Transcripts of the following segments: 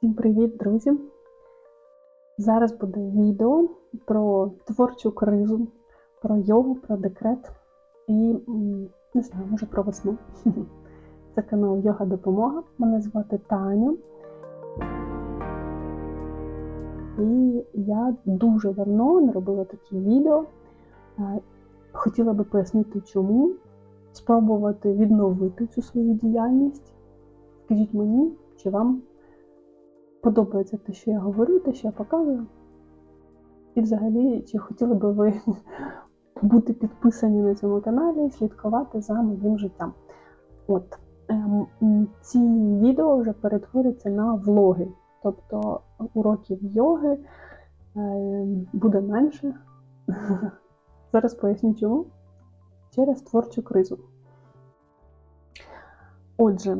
Всім привіт, друзі! Зараз буде відео про творчу кризу, про йогу, про декрет і не знаю, може про весну. Це канал Йога Допомога. Мене звати Таня. І я дуже давно не робила такі відео. Хотіла би пояснити, чому, спробувати відновити цю свою діяльність. Скажіть мені, чи вам подобається те, що я говорю, те, що я показую. І взагалі, чи хотіли би ви бути підписані на цьому каналі і слідкувати за моїм життям. От ем, ці відео вже перетворюються на влоги. Тобто уроків йоги е, буде менше. Зараз поясню чому. Через творчу кризу. Отже,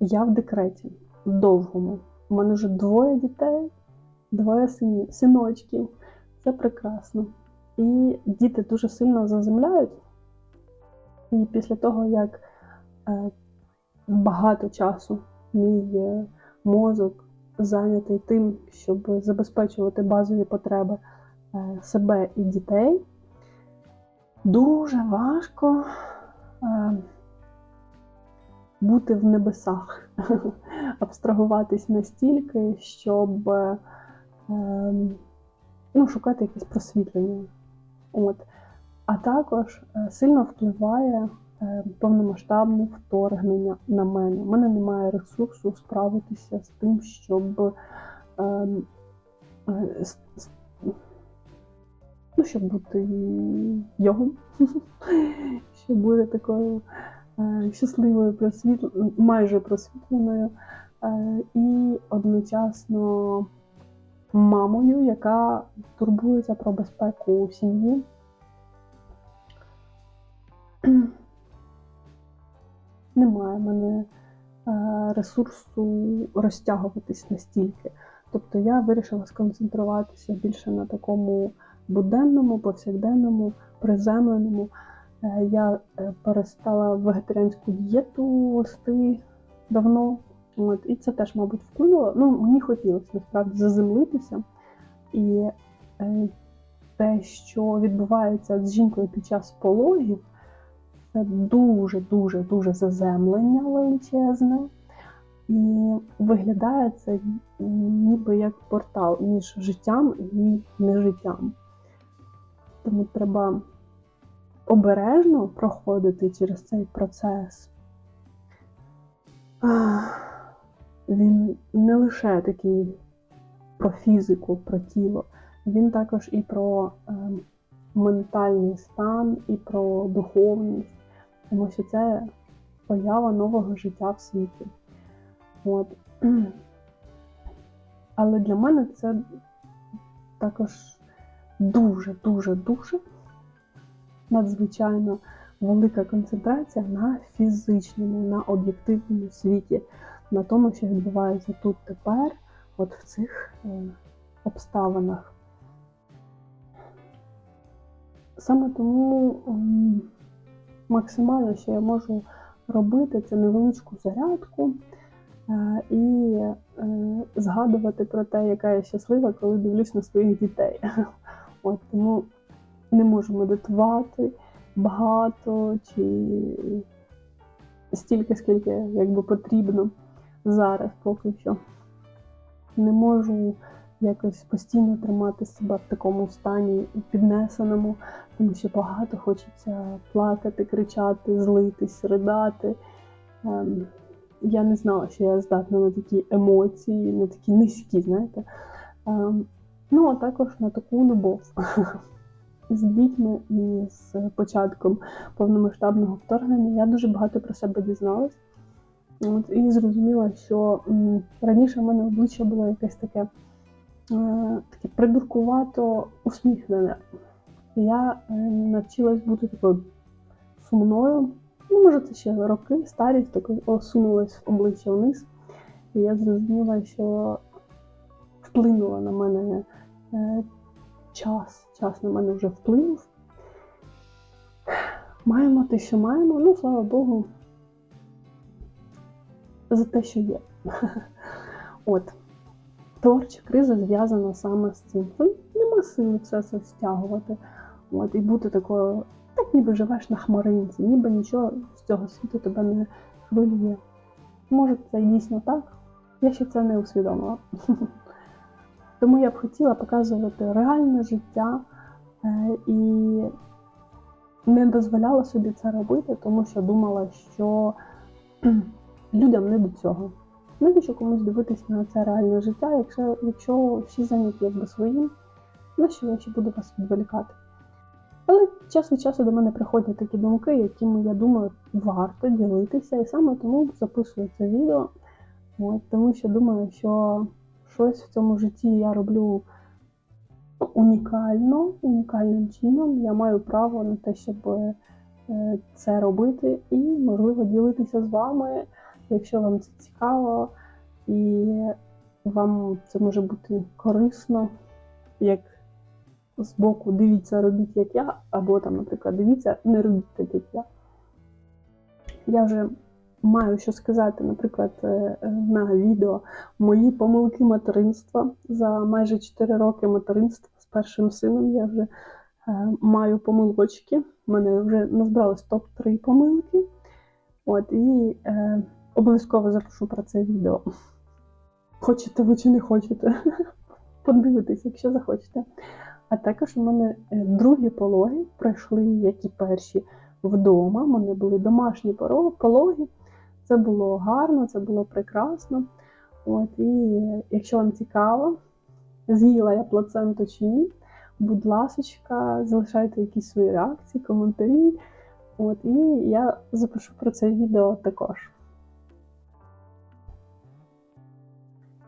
я в декреті довгому. У мене вже двоє дітей, двоє синів, синочків. Це прекрасно. І діти дуже сильно заземляють. І після того, як е, багато часу мій е, мозок зайнятий тим, щоб забезпечувати базові потреби е, себе і дітей, дуже важко бути в небесах, абстрагуватись настільки, щоб е, ну, шукати якесь просвітлення. От. А також е, сильно впливає е, повномасштабне вторгнення на мене. У мене немає ресурсу справитися з тим, щоб е, е, ну, щоб бути йогом, щоб бути такою щасливою, просвітл... майже просвітленою, е, і одночасно мамою, яка турбується про безпеку сім'ї. Немає в мене е, ресурсу розтягуватись настільки. Тобто я вирішила сконцентруватися більше на такому буденному, повсякденному, приземленому. Е, Я е, перестала вегетаріанську дієту вести давно. От, і це теж, мабуть, вплинуло. Ну, мені хотілося насправді заземлитися. І е, те, що відбувається з жінкою під час пологів, це дуже-дуже дуже заземлення величезне. І виглядає це ніби як портал між життям і нежиттям. Тому треба обережно проходити через цей процес. Він не лише такий про фізику, про тіло, він також і про е, ментальний стан, і про духовність, тому що це поява нового життя в світі. От. Але для мене це також дуже-дуже-дуже надзвичайно велика концентрація на фізичному, на об'єктивному світі, на тому, що відбувається тут тепер, от в цих е, обставинах. Саме тому м, максимально, що я можу робити, це невеличку зарядку е, і е, згадувати про те, яка я щаслива, коли дивлюсь на своїх дітей. От, тому не можу медитувати багато чи стільки, скільки якби потрібно зараз поки що. Не можу якось постійно тримати себе в такому стані піднесеному, тому що багато хочеться плакати, кричати, злитись, ридати. Ем, я не знала, що я здатна на такі емоції, на такі низькі, знаєте. Ем, ну, а також на таку любов з дітьми і з початком повномасштабного вторгнення я дуже багато про себе дізналась. І зрозуміла, що раніше в мене обличчя було якесь таке, е, таке придуркувато усміхнене. Я е, навчилась бути такою сумною. Ну, може, це ще роки, старість, тако осунулась обличчя вниз. І я зрозуміла, що вплинула на мене е, час. Час на мене вже вплинув. Маємо те, що маємо, ну, слава Богу, за те, що є. От. творча криза зв'язана саме з цим. Нема сили все це стягувати. От, і бути такою, так ніби живеш на хмаринці, ніби нічого з цього світу тебе не хвилює. Може, це дійсно так. Я ще це не усвідомила. Тому я б хотіла показувати реальне життя е, і не дозволяла собі це робити, тому що думала, що людям не до цього. Навіщо комусь дивитися на це реальне життя, якщо, якщо всі зайняті якби своїм, на що я ще буду вас відволікати? Але час від часу до мене приходять такі думки, якими я думаю, варто ділитися, і саме тому записую це відео, От, тому що думаю, що щось в цьому житті я роблю унікально, унікальним чином. Я маю право на те, щоб е, це робити, і можливо ділитися з вами, якщо вам це цікаво, і вам це може бути корисно, як з боку дивіться, робіть як я, або там, наприклад, дивіться, не робіть так, як я. Я вже маю що сказати, наприклад, е, е, на відео мої помилки материнства за майже 4 роки материнства з першим сином. Я вже е, маю помилочки. У мене вже назбиралось топ-3 помилки. От, і е, обов'язково запишу про це відео. Хочете ви чи не хочете? Подивитись, якщо захочете. А також у мене другі пологи пройшли, як і перші вдома. У мене були домашні пологи. Це було гарно, це було прекрасно. От, і якщо вам цікаво, з'їла я плаценту чи ні, будь ласочка, залишайте якісь свої реакції, коментарі. От, і я запишу про це відео також.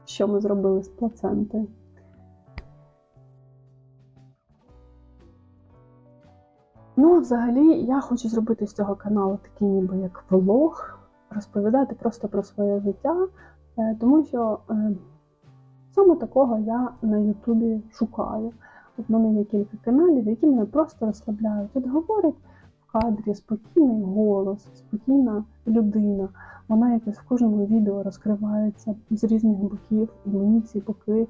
Що ми зробили з плацентою? Ну, взагалі, я хочу зробити з цього каналу такий ніби як влог, розповідати просто про своє життя, е, тому що е, саме такого я на Ютубі шукаю. От в мене є кілька каналів, які мене просто розслабляють. От говорить в кадрі спокійний голос, спокійна людина. Вона якось в кожному відео розкривається з різних боків, і мені ці боки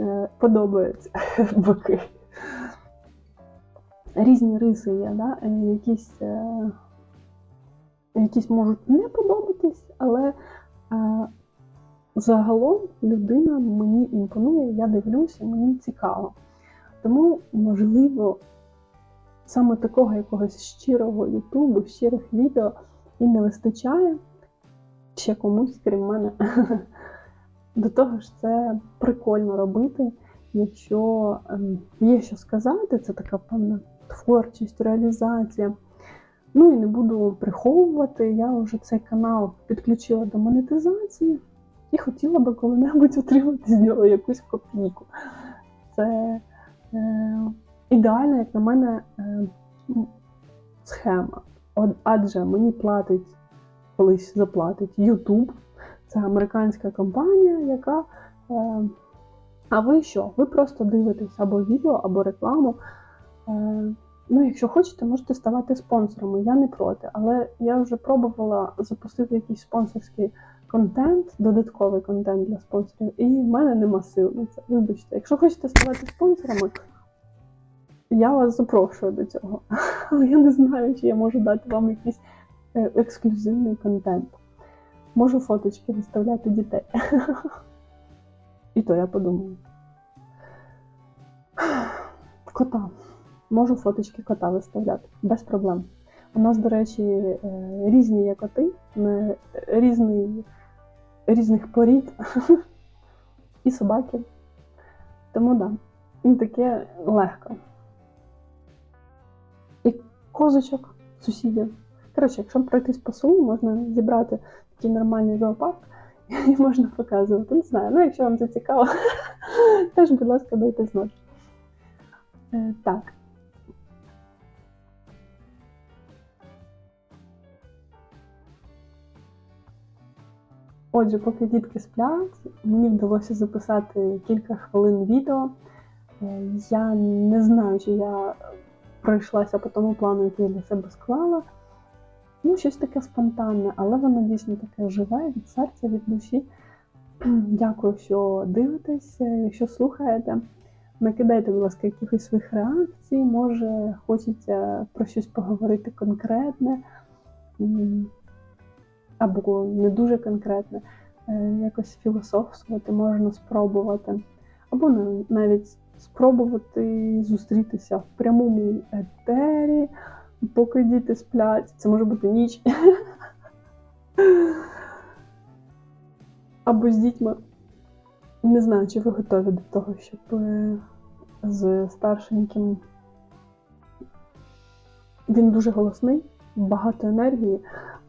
е, подобаються боки. Різні риси є, да? якісь, якісь можуть не подобатись, але е, загалом людина мені імпонує, я дивлюся, мені цікаво. Тому, можливо, саме такого якогось щирого ютубу, щирих відео і не вистачає ще комусь, крім мене. До того ж, це прикольно робити, якщо ем, є що сказати, це така певна творчість, реалізація. Ну і не буду приховувати, я вже цей канал підключила до монетизації і хотіла би коли-небудь отримати з нього якусь копійку. Це е, ідеальна, як на мене, е, схема. Адже мені платить, колись заплатить YouTube. Це американська компанія, яка. Е, а ви що? Ви просто дивитесь або відео, або рекламу. Е, ну, якщо хочете, можете ставати спонсорами. Я не проти, але я вже пробувала запустити якийсь спонсорський контент, додатковий контент для спонсорів, і в мене нема сил на це. Вибачте, якщо хочете ставати спонсорами, я вас запрошую до цього. Але я не знаю, чи я можу дати вам якийсь е, ексклюзивний контент. Можу фоточки виставляти дітей. І то я подумаю. Кота. Можу фоточки кота виставляти без проблем. У нас, до речі, е, різні є коти, не- різний, різних порід і собаки. Тому да, і таке легко. І козочок, сусідів. Коротше, якщо пройтись по селу, можна зібрати такий нормальний зоопарк і можна показувати. Не знаю, ну якщо вам це цікаво, теж, будь ласка, дайте знати. Е, Так. Отже, поки дітки сплять, мені вдалося записати кілька хвилин відео. Е, Я не знаю, чи я пройшлася по тому плану, який я для себе склала. Ну, щось таке спонтанне, але воно дійсно таке живе від серця, від душі. Дякую, що дивитесь. Якщо слухаєте, накидайте, будь ласка, якихось своїх реакцій. Може, хочеться про щось поговорити конкретне або не дуже конкретне. Якось філософствувати можна спробувати. Або навіть спробувати зустрітися в прямому етері, поки діти сплять. Це може бути ніч. Або з дітьми. Не знаю, чи ви готові до того, щоб е, з старшеньким. Він дуже голосний, багато енергії.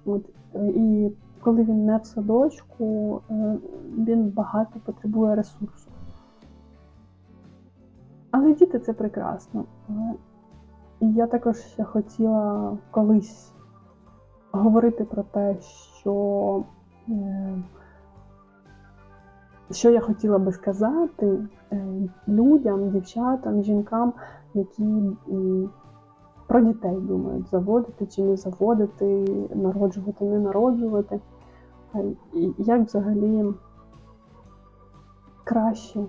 От, е, і коли він не в садочку, е, він багато потребує ресурсу. Але діти це прекрасно. Е, І я також хотіла колись говорити про те, що, що я хотіла би сказати людям, дівчатам, жінкам, які про дітей думають, заводити чи не заводити, народжувати, не народжувати. Е, Як взагалі краще.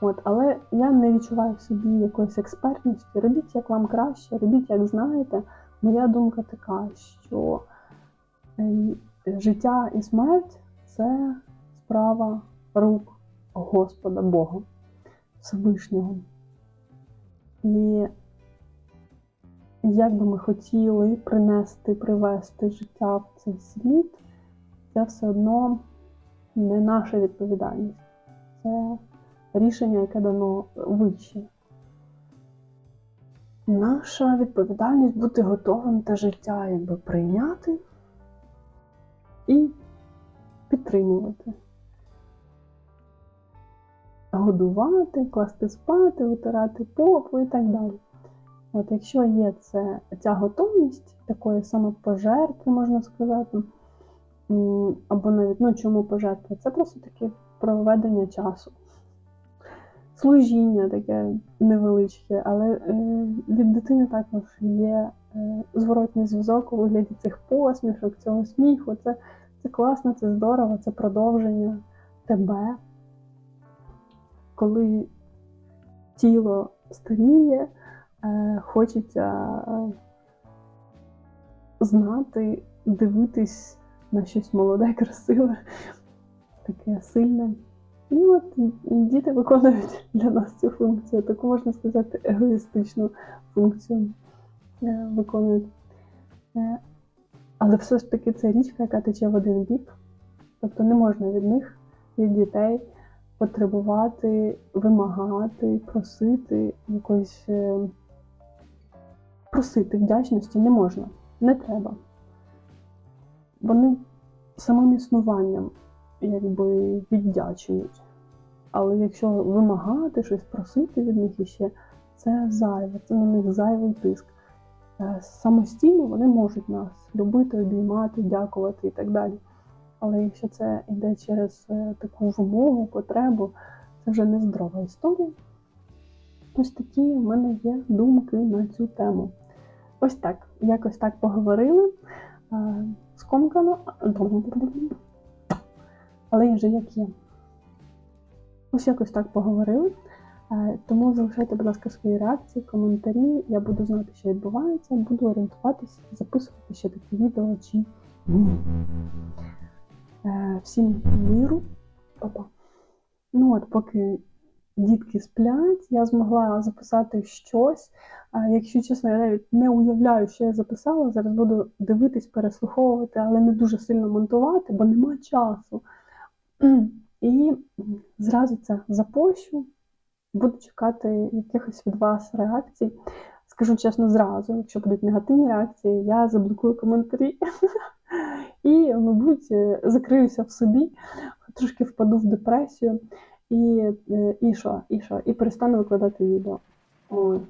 От, але я не відчуваю в собі якоїсь експертності. Робіть як вам краще, робіть як знаєте. Моя думка така, що е, життя і смерть це справа рук Господа Бога Всевишнього. І як би ми хотіли принести, привести життя в цей світ, це все одно не наша відповідальність. Це рішення, яке дано вище. Наша відповідальність бути готовим те життя якби прийняти і підтримувати. Годувати, класти спати, витирати попу і так далі. От якщо є це, ця готовність такої самопожертви, можна сказати, або навіть ну чому пожертва, це просто таке проведення часу. Служіння таке невеличке, але е, від дитини також є е, зворотній зв'язок у вигляді цих посмішок, цього сміху. Це, це класно, це здорово, це продовження тебе. Коли тіло старіє, хочеться е, знати, дивитись на щось молоде, красиве, таке сильне. І от діти виконують для нас цю функцію, таку можна сказати, егоїстичну функцію е, виконують. Е, Але все ж таки це річка, яка тече в один бік. Тобто не можна від них, від дітей, потребувати, вимагати, просити якоїсь е, просити вдячності не можна, не треба. Вони самим існуванням якби віддячують. Але якщо вимагати щось просити від них іще, це зайве, це на них зайвий тиск. Е, Самостійно вони можуть нас любити, обіймати, дякувати і так далі. Але якщо це йде через е, таку вимогу, потребу, це вже не здорова історія. Ось такі в мене є думки на цю тему. Ось так, якось так поговорили. Е, Скомкано. Але є вже як є. Ось якось так поговорили. Е, Тому залишайте, будь ласка, свої реакції, коментарі. Я буду знати, що відбувається, буду орієнтуватися, записувати ще такі відео чи ні. Е, Всім миру. Опа. Ну от, поки дітки сплять, я змогла записати щось. Якщо чесно, я навіть не уявляю, що я записала. Зараз буду дивитись, переслуховувати, але не дуже сильно монтувати, бо нема часу. І зразу це запощу. Буду чекати якихось від вас реакцій. Скажу чесно, зразу, якщо будуть негативні реакції, я заблокую коментарі і, мабуть, закриюся в собі, трошки впаду в депресію і, е, і що, і що, і перестану викладати відео. От.